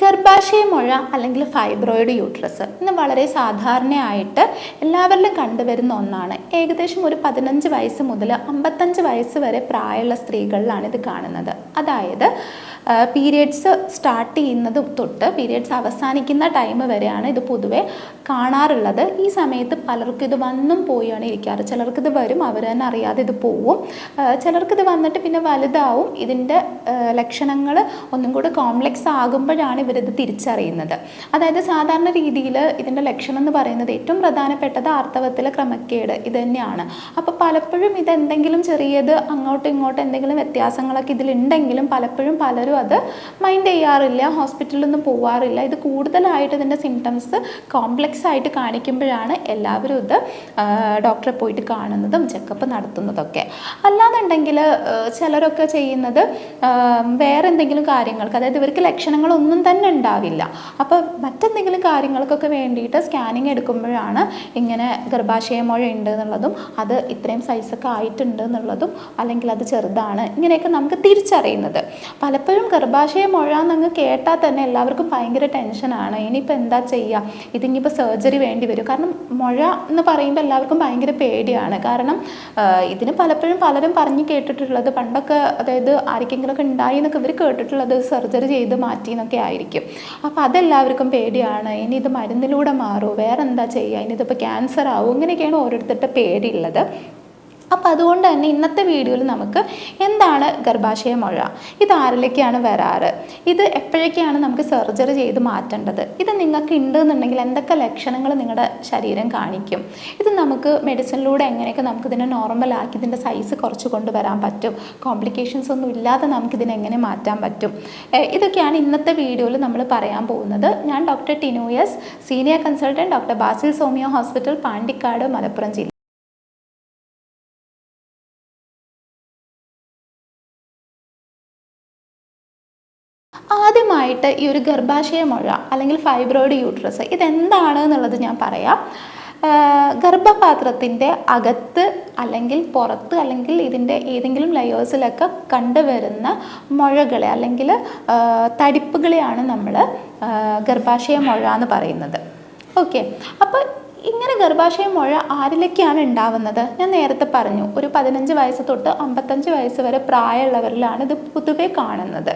ഗർഭാശയ മുഴ അല്ലെങ്കിൽ ഫൈബ്രോയിഡ് യൂട്രസ് ഇന്ന് വളരെ സാധാരണയായിട്ട് എല്ലാവരിലും കണ്ടുവരുന്ന ഒന്നാണ്. ഏകദേശം ഒരു പതിനഞ്ച് വയസ്സ് മുതൽ അമ്പത്തഞ്ച് വയസ്സ് വരെ പ്രായമുള്ള സ്ത്രീകളിലാണ് ഇത് കാണുന്നത്. അതായത് പീരിയഡ്സ് സ്റ്റാർട്ട് ചെയ്യുന്നത് തൊട്ട് പീരിയഡ്സ് അവസാനിക്കുന്ന ടൈം വരെയാണ് ഇത് പൊതുവെ കാണാറുള്ളത്. ഈ സമയത്ത് പലർക്കും ഇത് വന്നും പോയാണ് ഇരിക്കാറ്. ചിലർക്കിത് വരും അവർ തന്നെ അറിയാതെ ഇത് പോവും. ചിലർക്കിത് വന്നിട്ട് പിന്നെ വലുതാവും. ഇതിന്റെ ലക്ഷണങ്ങൾ ഒന്നും കൂടെ കോംപ്ലക്സ് ആകുമ്പോഴാണ് ഇവരിത് തിരിച്ചറിയുന്നത്. അതായത് സാധാരണ രീതിയിൽ ഇതിന്റെ ലക്ഷണം എന്ന് പറയുന്നത് ഏറ്റവും പ്രധാനപ്പെട്ടത് ആർത്തവത്തിലെ ക്രമക്കേട് ഇത് തന്നെയാണ്. അപ്പോൾ പലപ്പോഴും ഇത് എന്തെങ്കിലും ചെറിയത് അങ്ങോട്ടും ഇങ്ങോട്ടും എന്തെങ്കിലും വ്യത്യാസങ്ങളൊക്കെ ഇതിലുണ്ടെങ്കിലും പലപ്പോഴും പലരും അത് മൈൻഡ് ചെയ്യാറില്ല ഹോസ്പിറ്റലിലൊന്നും പോവാറില്ല. ഇത് കൂടുതലായിട്ട് ഇതിന്റെ സിംറ്റംസ് കോംപ്ലക്സ് ആയിട്ട് കാണിക്കുമ്പോഴാണ് എല്ലാവരും ഇത് ഡോക്ടറെ പോയിട്ട് കാണുന്നതും ചെക്കപ്പ് നടത്തുന്നതൊക്കെ. അല്ലാന്നുണ്ടെങ്കിൽ ചിലരൊക്കെ ചെയ്യുന്നത് വേറെ എന്തെങ്കിലും കാര്യങ്ങൾക്ക് അതായത് ഇവർക്ക് ലക്ഷണങ്ങളൊന്നും തന്നെ ഉണ്ടാവില്ല. അപ്പോൾ മറ്റെന്തെങ്കിലും കാര്യങ്ങൾക്കൊക്കെ വേണ്ടിയിട്ട് സ്കാനിങ് എടുക്കുമ്പോഴാണ് ഇങ്ങനെ ഗർഭാശയ മുഴ ഉണ്ട് എന്നുള്ളതും അത് ഇത്രയും സൈസൊക്കെ ആയിട്ടുണ്ട് എന്നുള്ളതും അല്ലെങ്കിൽ അത് ചെറുതാണ് ഇങ്ങനെയൊക്കെ നമുക്ക് തിരിച്ചറിയുന്നത്. പലപ്പോഴും ഗർഭാശയ മുഴ എന്നങ്ങ് കേട്ടാൽ തന്നെ എല്ലാവർക്കും ഭയങ്കര ടെൻഷനാണ് ഇനിയിപ്പോൾ എന്താ ചെയ്യുക ഇതിനിപ്പോൾ സർജറി വേണ്ടി വരും. കാരണം മുഴ എന്ന് പറയുമ്പോൾ എല്ലാവർക്കും ഭയങ്കര പേടിയാണ്. കാരണം ഇതിന് പലപ്പോഴും പലരും പറഞ്ഞു കേട്ടിട്ടുള്ളത്. പണ്ടൊക്കെ അതായത് ആർക്കെങ്കിലുമൊക്കെ ഉണ്ടായി എന്നൊക്കെ ഇവർ കേട്ടിട്ടുള്ളത് സർജറി ചെയ്ത് മാറ്റി എന്നൊക്കെ ആയിരിക്കും. അപ്പോൾ അതെല്ലാവർക്കും പേടിയാണ്. ഇനി ഇത് മരുന്നിലൂടെ മാറുമോ വേറെ എന്താ ചെയ്യുക ഇനി ഇതിപ്പോൾ ക്യാൻസർ ആവും? ഇങ്ങനെയൊക്കെയാണ് ഓരോരുത്തരുടെ പേടിയുള്ളത്. അപ്പോൾ അതുകൊണ്ട് തന്നെ ഇന്നത്തെ വീഡിയോയിൽ നമുക്ക് എന്താണ് ഗർഭാശയ മുഴ? ഇത് ആരിലേക്കാണ് വരാറ്? ഇത് എപ്പോഴൊക്കെയാണ് നമുക്ക് സർജറി ചെയ്ത് മാറ്റേണ്ടത്? ഇത് നിങ്ങൾക്ക് ഉണ്ട് എന്നുണ്ടെങ്കിൽ എന്തൊക്കെ ലക്ഷണങ്ങൾ നിങ്ങളുടെ ശരീരം കാണിക്കും? ഇത് നമുക്ക് മെഡിസിനിലൂടെ എങ്ങനെയൊക്കെ നമുക്ക് ഇതിനെ നോർമലാക്കി ഇതിന്റെ സൈസ് കുറച്ച് കൊണ്ടുവരാൻ പറ്റും? കോംപ്ലിക്കേഷൻസ് ഒന്നും ഇല്ലാതെ നമുക്ക് ഇതിനെ എങ്ങനെ മാറ്റാൻ പറ്റും? ഇതൊക്കെയാണ് ഇന്നത്തെ വീഡിയോയിൽ നമ്മൾ പറയാൻ പോകുന്നത്. ഞാൻ ഡോക്ടർ ടിനോയസ് സീനിയർ കൺസൾട്ടന്റ് ഡോക്ടർ ബാസിൽ സോമിയോ ഹോസ്പിറ്റൽ പാണ്ടിക്കാട് മലപ്പുറം ജില്ല. ആദ്യമായിട്ട് ഈ ഒരു ഗർഭാശയ മുഴ അല്ലെങ്കിൽ ഫൈബ്രോയിഡ് യൂട്രസ് ഇതെന്താണ് എന്നുള്ളത് ഞാൻ പറയാം. ഗർഭപാത്രത്തിന്റെ അകത്ത് അല്ലെങ്കിൽ പുറത്ത് അല്ലെങ്കിൽ ഇതിന്റെ ഏതെങ്കിലും ലയേഴ്സിലൊക്കെ കണ്ടുവരുന്ന മുഴകളെ അല്ലെങ്കിൽ തടിപ്പുകളെയാണ് നമ്മൾ ഗർഭാശയ മുഴ എന്ന് പറയുന്നത്. ഓക്കെ. അപ്പോൾ ഇങ്ങനെ ഗർഭാശയ മുഴ ആരിലൊക്കെയാണ് ഉണ്ടാവുന്നത്? ഞാൻ നേരത്തെ പറഞ്ഞു ഒരു പതിനഞ്ച് വയസ്സ് തൊട്ട് അമ്പത്തഞ്ച് വയസ്സ് വരെ പ്രായമുള്ളവരിലാണ് ഇത് പൊതുവെ കാണുന്നത്.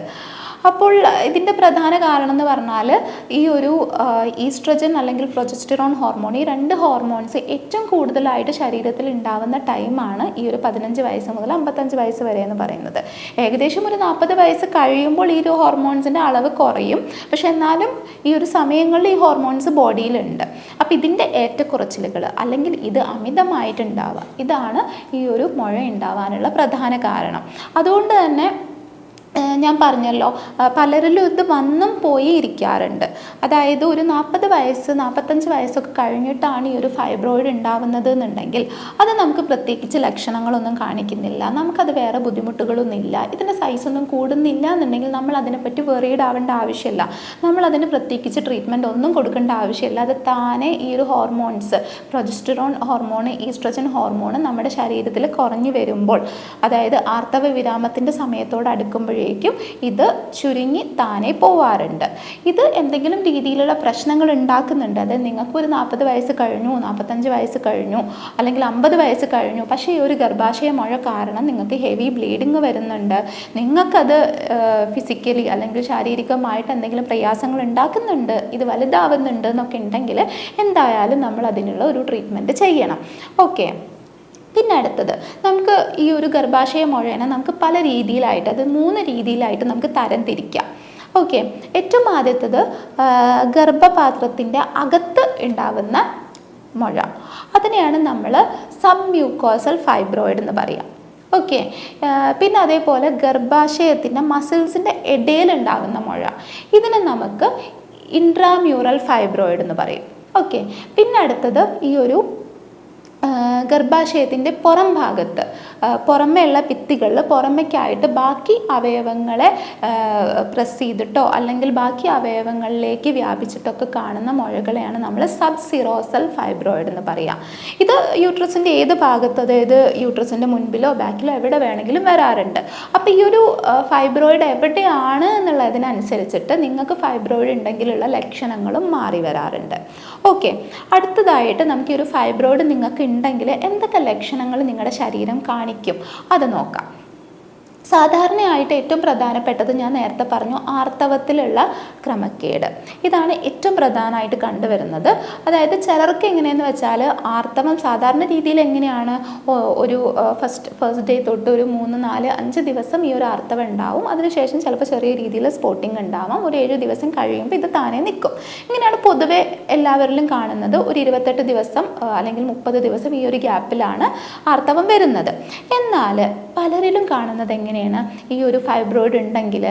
അപ്പോൾ ഇതിന്റെ പ്രധാന കാരണം എന്ന് പറഞ്ഞാൽ ഈ ഒരു ഈസ്ട്രജൻ അല്ലെങ്കിൽ പ്രൊജസ്റ്റിറോൺ ഹോർമോൺ ഈ രണ്ട് ഹോർമോൺസ് ഏറ്റവും കൂടുതലായിട്ട് ശരീരത്തിൽ ഉണ്ടാവുന്ന ടൈമാണ് ഈ ഒരു പതിനഞ്ച് വയസ്സ് മുതൽ അമ്പത്തഞ്ച് വയസ്സ് വരെ എന്ന് പറയുന്നത്. ഏകദേശം ഒരു നാൽപ്പത് വയസ്സ് കഴിയുമ്പോൾ ഈ ഒരു ഹോർമോൺസിന്റെ അളവ് കുറയും. പക്ഷെ എന്നാലും ഈ ഒരു സമയങ്ങളിൽ ഈ ഹോർമോൺസ് ബോഡിയിലുണ്ട്. അപ്പോൾ ഇതിന്റെ ഏറ്റക്കുറച്ചിലുകൾ അല്ലെങ്കിൽ ഇത് അമിതമായിട്ടുണ്ടാവുക ഇതാണ് ഈ ഒരു മുഴ ഉണ്ടാവാനുള്ള പ്രധാന കാരണം. അതുകൊണ്ട് തന്നെ ഞാൻ പറഞ്ഞല്ലോ. പലരിലും ഇത് വന്നും പോയി ഇരിക്കാറുണ്ട്. അതായത് ഒരു നാൽപ്പത് വയസ്സ് നാൽപ്പത്തഞ്ച് വയസ്സൊക്കെ കഴിഞ്ഞിട്ടാണ് ഈ ഒരു ഫൈബ്രോയിഡ് ഉണ്ടാവുന്നത് എന്നുണ്ടെങ്കിൽ അത് നമുക്ക് പ്രത്യേകിച്ച് ലക്ഷണങ്ങളൊന്നും കാണിക്കുന്നില്ല. നമുക്കത് വേറെ ബുദ്ധിമുട്ടുകളൊന്നും ഇല്ല ഇതിന്റെ സൈസൊന്നും കൂടുന്നില്ല എന്നുണ്ടെങ്കിൽ നമ്മൾ അതിനെപ്പറ്റി വെറീഡ് ആവേണ്ട ആവശ്യമില്ല. നമ്മൾ അതിന് പ്രത്യേകിച്ച് ട്രീറ്റ്മെന്റ് ഒന്നും കൊടുക്കേണ്ട ആവശ്യമില്ല. അത് താനെ ഈ ഒരു hormones progesterone hormone oestrogen hormone നമ്മുടെ ശരീരത്തിൽ കുറഞ്ഞു വരുമ്പോൾ അതായത് ആർത്തവ വിരാമത്തിന്റെ സമയത്തോട് അടുക്കുമ്പോഴേക്കും ഇത് ചുരുങ്ങി താനെ പോവാറുണ്ട്. ഇത് എന്തെങ്കിലും രീതിയിലുള്ള പ്രശ്നങ്ങൾ ഉണ്ടാക്കുന്നുണ്ട്. അതായത് നിങ്ങൾക്ക് ഒരു നാൽപ്പത് വയസ്സ് കഴിഞ്ഞു നാൽപ്പത്തഞ്ച് വയസ്സ് കഴിഞ്ഞു അല്ലെങ്കിൽ അമ്പത് വയസ്സ് കഴിഞ്ഞു. പക്ഷേ ഈ ഒരു ഗർഭാശയ മഴ കാരണം നിങ്ങൾക്ക് ഹെവി ബ്ലീഡിങ് വരുന്നുണ്ട്. നിങ്ങൾക്കത് ഫിസിക്കലി അല്ലെങ്കിൽ ശാരീരികമായിട്ട് എന്തെങ്കിലും പ്രയാസങ്ങൾ ഉണ്ടാക്കുന്നുണ്ട് ഇത് വലുതാവുന്നുണ്ട് എന്നൊക്കെ ഉണ്ടെങ്കിൽ എന്തായാലും നമ്മൾ അതിനുള്ള ഒരു ട്രീറ്റ്മെന്റ് ചെയ്യണം. ഓക്കെ പിന്നെ അടുത്തത് നമുക്ക് ഈ ഒരു ഗർഭാശയ മുഴേനെ നമുക്ക് പല രീതിയിലായിട്ട് അത് മൂന്ന് രീതിയിലായിട്ട് നമുക്ക് തരം തിരിക്കാം. ഓക്കെ ഏറ്റവും ആദ്യത്തത് ഗർഭപാത്രത്തിന്റെ അകത്ത് ഉണ്ടാവുന്ന മുഴ. അതിനെയാണ് നമ്മൾ സബ് മ്യൂക്കോസൽ ഫൈബ്രോയിഡ് എന്ന് പറയാം. ഓക്കെ പിന്നെ അതേപോലെ ഗർഭാശയത്തിന്റെ മസിൽസിന്റെ ഇടയിലുണ്ടാകുന്ന മുഴ. ഇതിനെ നമുക്ക് ഇൻട്രാമ്യൂറൽ ഫൈബ്രോയിഡ് എന്ന് പറയും. ഓക്കെ പിന്നെ അടുത്തത് ഈ ഒരു ഗർഭാശയത്തിന്റെ പുറം ഭാഗത്ത്. പുറമേയുള്ള ഭിത്തികളിൽ പുറമേക്കായിട്ട് ബാക്കി അവയവങ്ങളെ പ്രസ് ചെയ്തിട്ടോ അല്ലെങ്കിൽ ബാക്കി അവയവങ്ങളിലേക്ക് വ്യാപിച്ചിട്ടൊക്കെ കാണുന്ന മുഴകളെയാണ് നമ്മൾ സബ് സിറോസൽ ഫൈബ്രോയിഡ് എന്ന് പറയുക ഇത് യൂട്രസിന്റെ ഏത് ഭാഗത്ത് അതായത് യൂട്രസിന്റെ മുൻപിലോ ബാക്കിലോ എവിടെ വേണമെങ്കിലും വരാറുണ്ട്. അപ്പോൾ ഈ ഒരു ഫൈബ്രോയിഡ് എവിടെയാണ് എന്നുള്ളതിനനുസരിച്ചിട്ട് നിങ്ങൾക്ക് ഫൈബ്രോയിഡ് ഉണ്ടെങ്കിലുള്ള ലക്ഷണങ്ങളും മാറി വരാറുണ്ട്. ഓക്കെ. അടുത്തതായിട്ട് നമുക്ക് ഈ ഒരു ഫൈബ്രോയിഡ് നിങ്ങൾക്ക് ഉണ്ടെങ്കിൽ എന്തൊക്കെ ലക്ഷണങ്ങൾ നിങ്ങളുടെ ശരീരം കാണിക്കും. അത് നോക്കാം. സാധാരണയായിട്ട് ഏറ്റവും പ്രധാനപ്പെട്ടത് ഞാൻ നേരത്തെ പറഞ്ഞു ആർത്തവത്തിലുള്ള ക്രമക്കേട്. ഇതാണ് ഏറ്റവും പ്രധാനമായിട്ട് കണ്ടുവരുന്നത്. അതായത് ചിലർക്ക് എങ്ങനെയെന്ന് വെച്ചാൽ ആർത്തവം സാധാരണ രീതിയിൽ എങ്ങനെയാണ്? ഒരു ഫസ്റ്റ് ഫസ്റ്റ് ഡേ തൊട്ട് ഒരു മൂന്ന് നാല് അഞ്ച് ദിവസം ഈ ഒരു ആർത്തവം ഉണ്ടാവും. അതിനുശേഷം ചിലപ്പോൾ ചെറിയ രീതിയിൽ സ്പോട്ടിംഗ് ഉണ്ടാവാം. ഒരു ഏഴ് ദിവസം കഴിയുമ്പോൾ ഇത് താനേ നിൽക്കും. ഇങ്ങനെയാണ് പൊതുവെ എല്ലാവരിലും കാണുന്നത്. ഒരു ഇരുപത്തെട്ട് ദിവസം അല്ലെങ്കിൽ മുപ്പത് ദിവസം ഈ ഒരു ഗ്യാപ്പിലാണ് ആർത്തവം വരുന്നത്. എന്നാൽ പലരിലും കാണുന്നത് എങ്ങനെയാണ് ഈ ഒരു ഫൈബ്രോയിഡ് ഉണ്ടെങ്കിൽ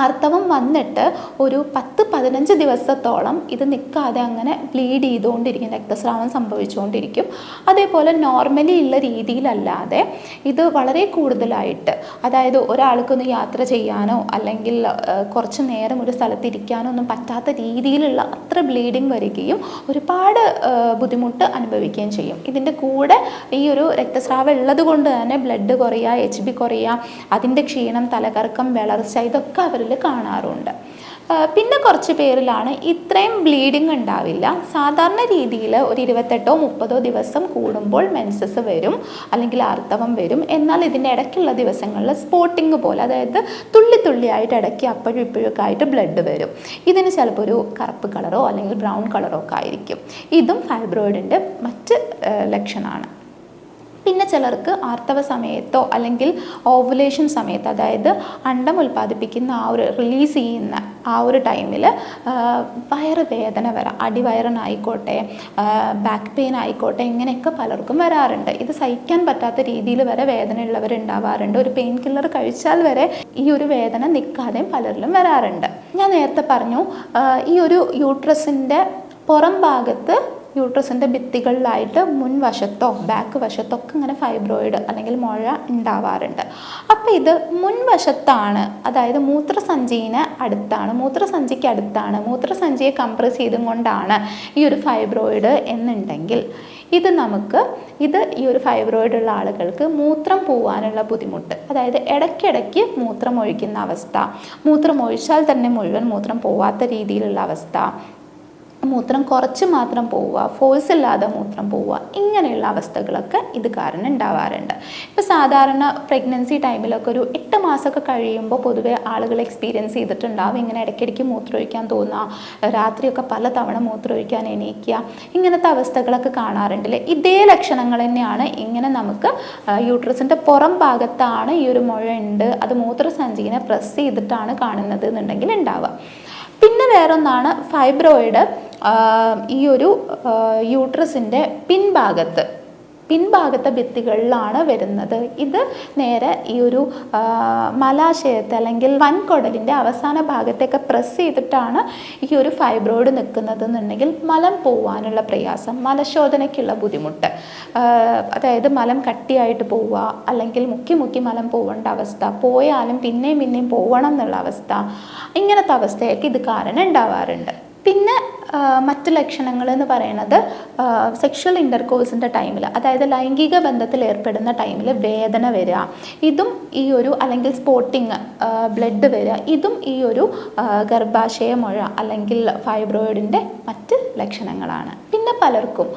ആർത്തവം വന്നിട്ട് ഒരു പത്ത് പതിനഞ്ച് ദിവസത്തോളം ഇത് നിൽക്കാതെ അങ്ങനെ ബ്ലീഡ് ചെയ്തുകൊണ്ടിരിക്കും രക്തസ്രാവം സംഭവിച്ചുകൊണ്ടിരിക്കും. അതേപോലെ നോർമലി ഉള്ള രീതിയിലല്ലാതെ ഇത് വളരെ കൂടുതലായിട്ട് അതായത് ഒരാൾക്കൊന്ന് യാത്ര ചെയ്യാനോ അല്ലെങ്കിൽ കുറച്ച് നേരം ഒരു സ്ഥലത്ത് ഇരിക്കാനോ ഒന്നും പറ്റാത്ത രീതിയിലുള്ള അത്ര ബ്ലീഡിങ് വരികയും ഒരുപാട് ബുദ്ധിമുട്ട് അനുഭവിക്കുകയും ചെയ്യും. ഇതിന്റെ കൂടെ ഈ ഒരു രക്തസ്രാവം ഉള്ളത് കൊണ്ട് തന്നെ ബ്ലഡ് കുറയുക എച്ച് ബി കുറയുക അതിന്റെ ക്ഷീണം തലകറക്കം വിളർച്ച ഇതൊക്കെ അവരിൽ കാണാറുണ്ട്. പിന്നെ കുറച്ച് പേരിലാണ് ഇത്രയും ബ്ലീഡിങ് ഉണ്ടാവില്ല. സാധാരണ രീതിയിൽ ഒരു ഇരുപത്തെട്ടോ മുപ്പതോ ദിവസം കൂടുമ്പോൾ മെൻസസ് വരും അല്ലെങ്കിൽ ആർത്തവം വരും. എന്നാൽ ഇതിന്റെ ഇടയ്ക്കുള്ള ദിവസങ്ങളിൽ സ്പോട്ടിങ് പോലെ അതായത് തുള്ളി തുള്ളിയായിട്ട് ഇടയ്ക്ക് അപ്പോഴും ഇപ്പോഴൊക്കെ ആയിട്ട് ബ്ലഡ് വരും. ഇതിന് ചിലപ്പോൾ ഒരു കറുപ്പ് കളറോ അല്ലെങ്കിൽ ബ്രൗൺ കളറോ ഒക്കെ ആയിരിക്കും. ഇതും ഫൈബ്രോയിഡിന്റെ മറ്റ് ലക്ഷണമാണ്. പിന്നെ ചിലർക്ക് ആർത്തവ സമയത്തോ അല്ലെങ്കിൽ ഓവുലേഷൻ സമയത്ത് അതായത് അണ്ടം ഉൽപ്പാദിപ്പിക്കുന്ന ആ ഒരു റിലീസ് ചെയ്യുന്ന ആ ഒരു ടൈമിൽ വയറ് വേദന വരാം. അടിവയറിനായിക്കോട്ടെ ബാക്ക് പെയിൻ ആയിക്കോട്ടെ ഇങ്ങനെയൊക്കെ പലർക്കും വരാറുണ്ട്. ഇത് സഹിക്കാൻ പറ്റാത്ത രീതിയിൽ വരെ വേദന ഉള്ളവർ ഉണ്ടാവാറുണ്ട് ഒരു പെയിൻ കില്ലർ കഴിച്ചാൽ വരെ ഈ ഒരു വേദന നിൽക്കാതെയും പലരിലും വരാറുണ്ട്. ഞാൻ നേരത്തെ പറഞ്ഞു ഈ ഒരു യൂട്രസിന്റെ പുറം ഭാഗത്ത് യൂട്രസിന്റെ ഭിത്തികളിലായിട്ട് മുൻവശത്തോ ബാക്ക് വശത്തോ ഒക്കെ ഇങ്ങനെ ഫൈബ്രോയിഡ് അല്ലെങ്കിൽ മുഴ ഉണ്ടാവാറുണ്ട്. അപ്പോൾ ഇത് മുൻവശത്താണ് അതായത് മൂത്രസഞ്ചിന് അടുത്താണ് മൂത്രസഞ്ചിക്ക് അടുത്താണ് മൂത്രസഞ്ചിയെ കംപ്രസ് ചെയ്തും കൊണ്ടാണ് ഈ ഒരു ഫൈബ്രോയിഡ് എന്നുണ്ടെങ്കിൽ ഇത് നമുക്ക് ഇത് ഈ ഒരു ഫൈബ്രോയിഡ് ഉള്ള ആളുകൾക്ക് മൂത്രം പോവാനുള്ള ബുദ്ധിമുട്ട് അതായത് ഇടയ്ക്കിടയ്ക്ക് മൂത്രം ഒഴിക്കുന്ന അവസ്ഥ മൂത്രം ഒഴിച്ചാൽ തന്നെ മുഴുവൻ മൂത്രം പോവാത്ത രീതിയിലുള്ള അവസ്ഥ മൂത്രം കുറച്ച് മാത്രം പോവുക ഫോഴ്സ് ഇല്ലാതെ മൂത്രം പോവുക ഇങ്ങനെയുള്ള അവസ്ഥകളൊക്കെ ഇത് കാരണം ഉണ്ടാവാറുണ്ട് ഇപ്പോൾ സാധാരണ പ്രഗ്നൻസി ടൈമിലൊക്കെ ഒരു എട്ട് മാസമൊക്കെ കഴിയുമ്പോൾ പൊതുവെ ആളുകൾ എക്സ്പീരിയൻസ് ചെയ്തിട്ടുണ്ടാവും. ഇങ്ങനെ ഇടയ്ക്കിടയ്ക്ക് മൂത്രമൊഴിക്കാൻ തോന്നുക രാത്രിയൊക്കെ പല തവണ മൂത്രമൊഴിക്കാൻ എണീക്കുക ഇങ്ങനത്തെ അവസ്ഥകളൊക്കെ കാണാറുണ്ടല്ലേ ഇതേ ലക്ഷണങ്ങൾ തന്നെയാണ് ഇങ്ങനെ നമുക്ക് യൂട്രസിന്റെ പുറം ഭാഗത്താണ് ഈ ഒരു മുഴ ഉണ്ട് അത് മൂത്രസഞ്ചിനെ പ്രസ് ചെയ്തിട്ടാണ് കാണുന്നത് എന്നുണ്ടെങ്കിൽ ഉണ്ടാവുക പിന്നെ വേറൊന്നാണ് ഫൈബ്രോയിഡ് ഈ ഒരു യൂട്രസിന്റെ പിൻഭാഗത്ത്. പിൻഭാഗത്തെ ഭിത്തികളിലാണ് വരുന്നത്. ഇത് നേരെ ഈ ഒരു മലാശയത്തെ അല്ലെങ്കിൽ വൻകുടലിന്റെ അവസാന ഭാഗത്തേക്ക് പ്രസ് ചെയ്തിട്ടാണ് ഈ ഒരു ഫൈബ്രോയിഡ് നിൽക്കുന്നത് എന്നുണ്ടെങ്കിൽ മലം പോവാനുള്ള പ്രയാസം മലശോധനയ്ക്കുള്ള ബുദ്ധിമുട്ട്. അതായത് മലം കട്ടിയായിട്ട് പോവുക അല്ലെങ്കിൽ മുക്കി മുക്കി മലം പോവേണ്ട അവസ്ഥ പോയാലും പിന്നെയും പിന്നെയും പോവണം എന്നുള്ള അവസ്ഥ ഇങ്ങനത്തെ അവസ്ഥയൊക്കെ ഇത് കാരണം ഉണ്ടാവാറുണ്ട്. പിന്നെ മറ്റ് ലക്ഷണങ്ങൾ എന്ന് പറയുന്നത് സെക്ഷൽ ഇന്റർകോഴ്സിന്റെ ടൈമിൽ അതായത് ലൈംഗിക ബന്ധത്തിൽ ഏർപ്പെടുന്ന ടൈമിൽ വേദന വരിക. ഇതും ഈ ഒരു അല്ലെങ്കിൽ സ്പോട്ടിങ് ബ്ലഡ് വരിക. ഇതും ഈ ഒരു ഗർഭാശയ മുഴ അല്ലെങ്കിൽ ഫൈബ്രോയിഡിന്റെ മറ്റ് ലക്ഷണങ്ങളാണ്. പിന്നെ പലർക്കും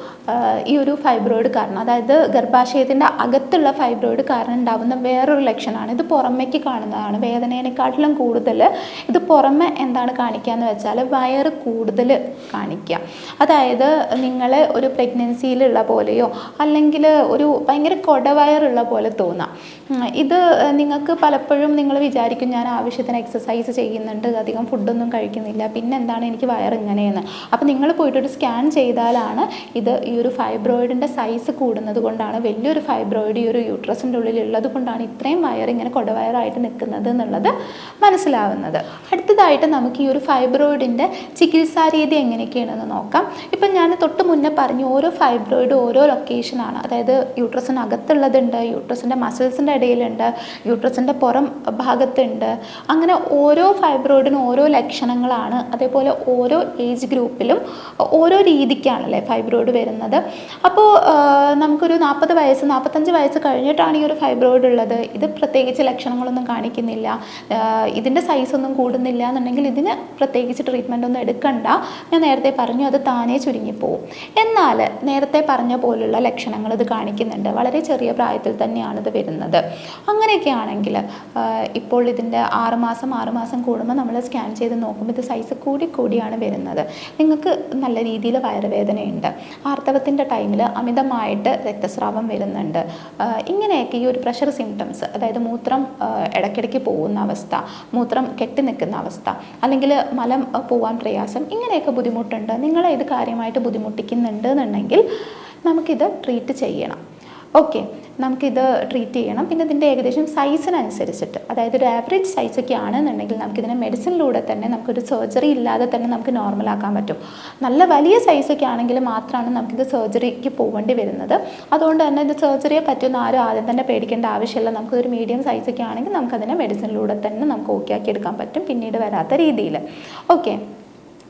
ഈ ഒരു ഫൈബ്രോയിഡ് കാരണം അതായത് ഗർഭാശയത്തിന്റെ അകത്തുള്ള ഫൈബ്രോയിഡ് കാരണം ഉണ്ടാകുന്ന വേറൊരു ലക്ഷണമാണ്. ഇത് പുറമേക്ക് കാണുന്നതാണ്. വേദനേനെക്കാട്ടിലും കൂടുതൽ ഇത് പുറമെ എന്താണ് കാണിക്കുക എന്ന് വെച്ചാൽ വയറ് കൂടുതൽ കാണിക്കുക. അതായത് നിങ്ങൾ ഒരു പ്രഗ്നൻസിയിലുള്ള പോലെയോ അല്ലെങ്കിൽ ഒരു ഭയങ്കര കൊടവയറുള്ള പോലെ തോന്നാം. ഇത് നിങ്ങൾക്ക് പലപ്പോഴും നിങ്ങൾ വിചാരിക്കും ഞാൻ ആവശ്യത്തിന് എക്സസൈസ് ചെയ്യുന്നുണ്ട് അധികം ഫുഡൊന്നും കഴിക്കുന്നില്ല പിന്നെ എന്താണ് എനിക്ക് വയർ ഇങ്ങനെയെന്ന്. അപ്പോൾ നിങ്ങൾ പോയിട്ടൊരു സ്കാൻ ചെയ്താലാണ് ഇത് ഈ ഒരു ഫൈബ്രോയിഡിന്റെ സൈസ് കൂടുന്നത് കൊണ്ടാണ് വലിയൊരു ഫൈബ്രോയിഡ് ഈ ഒരു യൂട്രസിന്റെ ഉള്ളിൽ ഉള്ളത് കൊണ്ടാണ് ഇത്രയും വയർ ഇങ്ങനെ കൊടവയറായിട്ട് നിൽക്കുന്നത് എന്നുള്ളത് മനസ്സിലാവുന്നത്. അടുത്തതായിട്ട് നമുക്ക് ഈ ഒരു ഫൈബ്രോയിഡിന്റെ ചികിത്സാ രീതി എങ്ങനെ എങ്ങനെയൊക്കെയാണെന്ന് നോക്കാം. ഇപ്പം ഞാൻ തൊട്ട് മുന്നേ പറഞ്ഞു ഓരോ ഫൈബ്രോയിഡ് ഓരോ ലൊക്കേഷനാണ് അതായത് യൂട്രസിനകത്തുള്ളതുണ്ട് യൂട്രസിന്റെ മസിൽസിന്റെ ഇടയിലുണ്ട് യൂട്രസിന്റെ പുറം ഭാഗത്തുണ്ട്. അങ്ങനെ ഓരോ ഫൈബ്രോയിഡിനും ഓരോ ലക്ഷണങ്ങളാണ്. അതേപോലെ ഓരോ ഏജ് ഗ്രൂപ്പിലും ഓരോ രീതിക്കാണല്ലേ ഫൈബ്രോയിഡ് വരുന്നത്. അപ്പോൾ നമുക്കൊരു നാൽപ്പത് വയസ്സ് നാൽപ്പത്തഞ്ച് വയസ്സ് കഴിഞ്ഞിട്ടാണ് ഈ ഒരു ഫൈബ്രോയിഡ് ഉള്ളത്. ഇത് പ്രത്യേകിച്ച് ലക്ഷണങ്ങളൊന്നും കാണിക്കുന്നില്ല. ഇതിന്റെ സൈസ് ഒന്നും കൂടുന്നില്ല എന്നുണ്ടെങ്കിൽ ഇതിന് പ്രത്യേകിച്ച് ട്രീറ്റ്മെന്റ് ഒന്നും എടുക്കണ്ട. നേരത്തെ പറഞ്ഞു അത് താനേ ചുരുങ്ങിപ്പോവും. എന്നാൽ നേരത്തെ പറഞ്ഞ പോലുള്ള ലക്ഷണങ്ങൾ ഇത് കാണിക്കുന്നുണ്ട്. വളരെ ചെറിയ പ്രായത്തിൽ തന്നെയാണ് ഇത് വരുന്നത്. അങ്ങനെയൊക്കെ ആണെങ്കിൽ ഇപ്പോൾ ഇതിന്റെ ആറുമാസം ആറുമാസം കൂടുമ്പോൾ നമ്മൾ സ്കാൻ ചെയ്ത് നോക്കുമ്പോൾ ഇത് സൈസ് കൂടി കൂടിയാണ് വരുന്നത്. നിങ്ങൾക്ക് നല്ല രീതിയിൽ വയറുവേദനയുണ്ട്. ആർത്തവത്തിന്റെ ടൈമിൽ അമിതമായിട്ട് രക്തസ്രാവം വരുന്നുണ്ട്. ഇങ്ങനെയൊക്കെ ഈ ഒരു പ്രഷർ സിംറ്റംസ് അതായത് മൂത്രം ഇടയ്ക്കിടയ്ക്ക് പോകുന്ന അവസ്ഥ മൂത്രം കെട്ടി നിൽക്കുന്ന അവസ്ഥ അല്ലെങ്കിൽ മലം പോവാൻ പ്രയാസം ഇങ്ങനെയൊക്കെ ബുദ്ധിമുട്ടുണ്ട്. നിങ്ങളെ ഇത് കാര്യമായിട്ട് ബുദ്ധിമുട്ടിക്കുന്നുണ്ട് എന്നുണ്ടെങ്കിൽ നമുക്കിത് ട്രീറ്റ് ചെയ്യണം. ഓക്കെ നമുക്കിത് ട്രീറ്റ് ചെയ്യണം. പിന്നെ ഇതിന്റെ ഏകദേശം സൈസിനനുസരിച്ചിട്ട് അതായത് ഒരു ആവറേജ് സൈസൊക്കെ ആണെന്നുണ്ടെങ്കിൽ നമുക്കിതിനെ മെഡിസിനിലൂടെ തന്നെ നമുക്കൊരു സർജറി ഇല്ലാതെ തന്നെ നമുക്ക് നോർമലാക്കാൻ പറ്റും. നല്ല വലിയ സൈസൊക്കെ ആണെങ്കിൽ മാത്രമാണ് നമുക്കിത് സർജറിക്ക് പോകേണ്ടി വരുന്നത്. അതുകൊണ്ട് തന്നെ ഇത് സർജറിയെ പറ്റുന്ന ആരും ആദ്യം തന്നെ പേടിക്കേണ്ട ആവശ്യമില്ല. നമുക്കൊരു മീഡിയം സൈസൊക്കെ ആണെങ്കിൽ നമുക്കതിനെ മെഡിസിനിലൂടെ തന്നെ നമുക്ക് ഓക്കെ ആക്കി എടുക്കാൻ പറ്റും. പിന്നീട് വരാത്ത രീതിയിൽ ഓക്കെ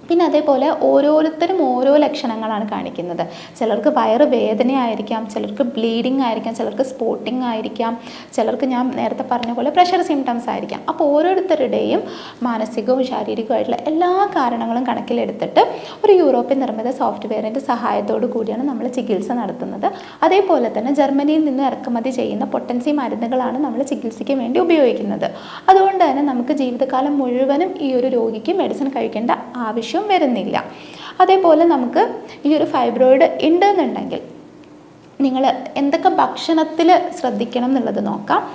പിന്നെ അതേപോലെ ഓരോരുത്തരും ഓരോ ലക്ഷണങ്ങളാണ് കാണിക്കുന്നത്. ചിലർക്ക് വയറ് വേദനയായിരിക്കാം ചിലർക്ക് ബ്ലീഡിങ് ആയിരിക്കാം ചിലർക്ക് സ്പോട്ടിങ് ആയിരിക്കാം ചിലർക്ക് ഞാൻ നേരത്തെ പറഞ്ഞ പോലെ പ്രഷർ സിംറ്റംസ് ആയിരിക്കാം. അപ്പോൾ ഓരോരുത്തരുടെയും മാനസികവും ശാരീരികവുമായിട്ടുള്ള എല്ലാ കാരണങ്ങളും കണക്കിലെടുത്തിട്ട് ഒരു യൂറോപ്യൻ നിർമ്മിത സോഫ്റ്റ്വെയറിന്റെ സഹായത്തോടു കൂടിയാണ് നമ്മൾ ചികിത്സ നടത്തുന്നത്. അതേപോലെ തന്നെ ജർമ്മനിയിൽ നിന്ന് ഇറക്കുമതി ചെയ്യുന്ന പൊട്ടൻസി മരുന്നുകളാണ് നമ്മൾ ചികിത്സയ്ക്ക് വേണ്ടി ഉപയോഗിക്കുന്നത്. അതുകൊണ്ട് തന്നെ നമുക്ക് ജീവിതകാലം മുഴുവനും ഈ ഒരു രോഗിക്ക് മെഡിസിൻ കഴിക്കേണ്ട ആവശ്യം വരുന്നില്ല. അതേപോലെ നമുക്ക് ഈ ഒരു ഫൈബ്രോയിഡ് ഉണ്ടെന്നുണ്ടെങ്കിൽ നിങ്ങൾ എന്തൊക്കെ ഭക്ഷണത്തിൽ ശ്രദ്ധിക്കണം എന്നുള്ളത് നോക്കാം.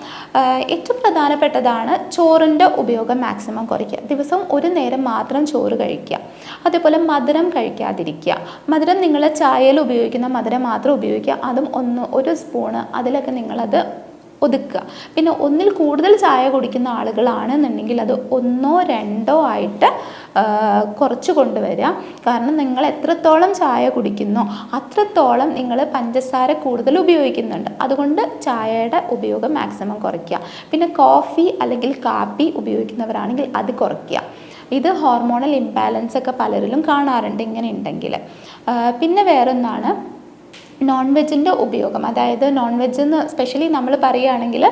ഏറ്റവും പ്രധാനപ്പെട്ടതാണ് ചോറിന്റെ ഉപയോഗം മാക്സിമം കുറയ്ക്കുക. ദിവസം ഒരു നേരം മാത്രം ചോറ് കഴിക്കുക. അതേപോലെ മധുരം കഴിക്കാതിരിക്കുക. മധുരം നിങ്ങൾ ചായയിൽ ഉപയോഗിക്കുന്ന മധുരം മാത്രം ഉപയോഗിക്കുക. അതും ഒന്ന് ഒരു സ്പൂണ് അതിലൊക്കെ നിങ്ങളത് ഒതുക്കുക. പിന്നെ ഒന്നിൽ കൂടുതൽ ചായ കുടിക്കുന്ന ആളുകളാണെന്നുണ്ടെങ്കിൽ അത് ഒന്നോ രണ്ടോ ആയിട്ട് കുറച്ച് കൊണ്ടുവരിക. കാരണം നിങ്ങൾ എത്രത്തോളം ചായ കുടിക്കുന്നോ അത്രത്തോളം നിങ്ങൾ പഞ്ചസാര കൂടുതൽ ഉപയോഗിക്കുന്നുണ്ട്. അതുകൊണ്ട് ചായയുടെ ഉപയോഗം മാക്സിമം കുറയ്ക്കുക. പിന്നെ കോഫി അല്ലെങ്കിൽ കാപ്പി ഉപയോഗിക്കുന്നവരാണെങ്കിൽ അത് കുറയ്ക്കുക. ഇത് ഹോർമോണൽ ഇംബാലൻസ് ഒക്കെ പലരിലും കാണാറുണ്ട് ഇങ്ങനെ ഉണ്ടെങ്കിൽ. പിന്നെ വേറൊന്നാണ് നോൺ വെജിന്റെ ഉപയോഗം. അതായത് നോൺ വെജ് എന്ന് സ്പെഷ്യലി നമ്മൾ പറയുകയാണെങ്കിൽ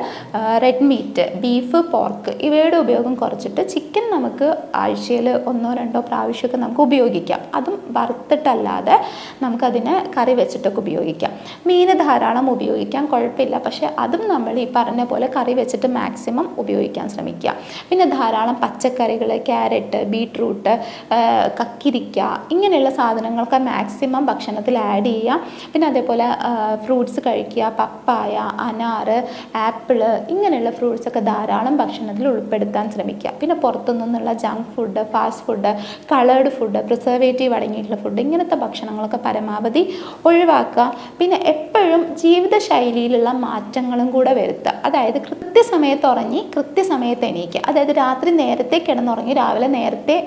റെഡ് മീറ്റ് ബീഫ് പോർക്ക് ഇവയുടെ ഉപയോഗം കുറച്ചിട്ട് ചിക്കൻ നമുക്ക് ആഴ്ചയിൽ ഒന്നോ രണ്ടോ പ്രാവശ്യമൊക്കെ നമുക്ക് ഉപയോഗിക്കാം. അതും വറുത്തിട്ടല്ലാതെ നമുക്കതിനെ കറി വെച്ചിട്ടൊക്കെ ഉപയോഗിക്കാം. മീൻ ധാരാളം ഉപയോഗിക്കാം കുഴപ്പമില്ല. പക്ഷേ അതും നമ്മൾ ഈ പറഞ്ഞ പോലെ കറി വെച്ചിട്ട് മാക്സിമം ഉപയോഗിക്കാൻ ശ്രമിക്കുക. പിന്നെ ധാരാളം പച്ചക്കറികൾ ക്യാരറ്റ് ബീട്രൂട്ട് കക്കിരിക്ക ഇങ്ങനെയുള്ള സാധനങ്ങളൊക്കെ മാക്സിമം ഭക്ഷണത്തിൽ ആഡ് ചെയ്യുക. പിന്നെ അതേപോലെ ഫ്രൂട്ട്സ് കഴിക്കുക പപ്പായ അനാറ് ആപ്പിൾ ഇങ്ങനെയുള്ള ഫ്രൂട്ട്സ് ഒക്കെ ധാരാളം ഭക്ഷണത്തിൽ ഉൾപ്പെടുത്താൻ ശ്രമിക്കുക. പിന്നെ പുറത്തു നിന്നുള്ള junk food fast food coloured food preservative അടങ്ങിയിട്ടുള്ള ഫുഡ് ഇങ്ങനത്തെ ഭക്ഷണങ്ങളൊക്കെ പരമാവധി ഒഴിവാക്കുക. പിന്നെ എപ്പോഴും ജീവിതശൈലിയിലുള്ള മാറ്റങ്ങളും കൂടെ വരുത്തുക. അതായത് കൃത്യസമയത്ത് ഉറങ്ങി കൃത്യസമയത്ത് എണീക്കുക. അതായത് രാത്രി നേരത്തെ കിടന്നുറങ്ങി രാവിലെ നേരത്തെ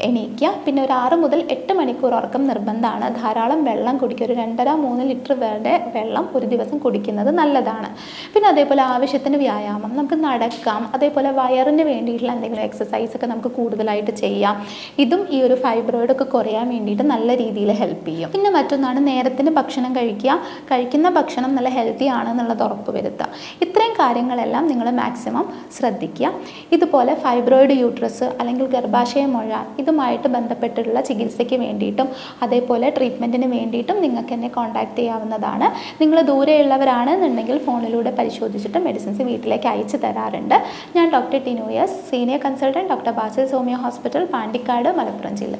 എണീക്കുക. പിന്നെ ഒരു ആറ് മുതൽ എട്ട് മണിക്കൂർ ഉറക്കം നിർബന്ധമാണ്. ധാരാളം വെള്ളം കുടിക്കുക. ഒരു രണ്ടര മൂന്ന് ലിറ്റർ വരെ വെള്ളം ഒരു ദിവസം കുടിക്കുന്നത് നല്ലതാണ്. പിന്നെ അതേപോലെ ആവശ്യത്തിന് വ്യായാമം. നമുക്ക് നടക്കാം. അതേപോലെ വയറിന് വേണ്ടിയിട്ടുള്ള എന്തെങ്കിലും എക്സസൈസ് ഒക്കെ നമുക്ക് കൂടുതലായിട്ട് ചെയ്യാം. ഇതും ഈ ഒരു ഫൈബ്രോയിഡ് ഒക്കെ കുറയാൻ വേണ്ടിയിട്ട് നല്ല രീതിയിൽ ഹെൽപ്പ് ചെയ്യും. പിന്നെ മറ്റൊന്നാണ് നേരത്തിന് ഭക്ഷണം കഴിക്കുക. കഴിക്കുന്ന ഭക്ഷണം നല്ല ഹെൽത്തി ആണെന്നുള്ളത് ഉറപ്പ് വരുത്തുക ഇത്രയും കാര്യങ്ങളെല്ലാം നിങ്ങൾ മാക്സിമം ശ്രദ്ധിക്കുക. ഇതുപോലെ ഫൈബ്രോയിഡ് യൂട്രസ് അല്ലെങ്കിൽ ഗർഭാശയ മുഴ ഇതുമായിട്ട് ബന്ധപ്പെട്ടിട്ടുള്ള ചികിത്സയ്ക്ക് വേണ്ടിയിട്ടും അതേപോലെ ട്രീറ്റ്മെന്റിന് വേണ്ടിയിട്ടും നിങ്ങൾക്ക് എന്നെ കോൺടാക്ട് ചെയ്യാവുന്നതാണ്. നിങ്ങൾ ദൂരെയുള്ളവരാണെന്നുണ്ടെങ്കിൽ ഫോണിലൂടെ പരിശോധിച്ചിട്ട് മെഡിസിൻസ് വീട്ടിലേക്ക് അയച്ചു തരാറുണ്ട്. ഞാൻ ഡോക്ടർ ടിനുയസ് സീനിയർ കൺസൾട്ടന്റ് ഡോക്ടർ ബാസിൽ സോമിയ ഹോസ്പിറ്റൽ പാണ്ടിക്കാട് മലപ്പുറം ജില്ല.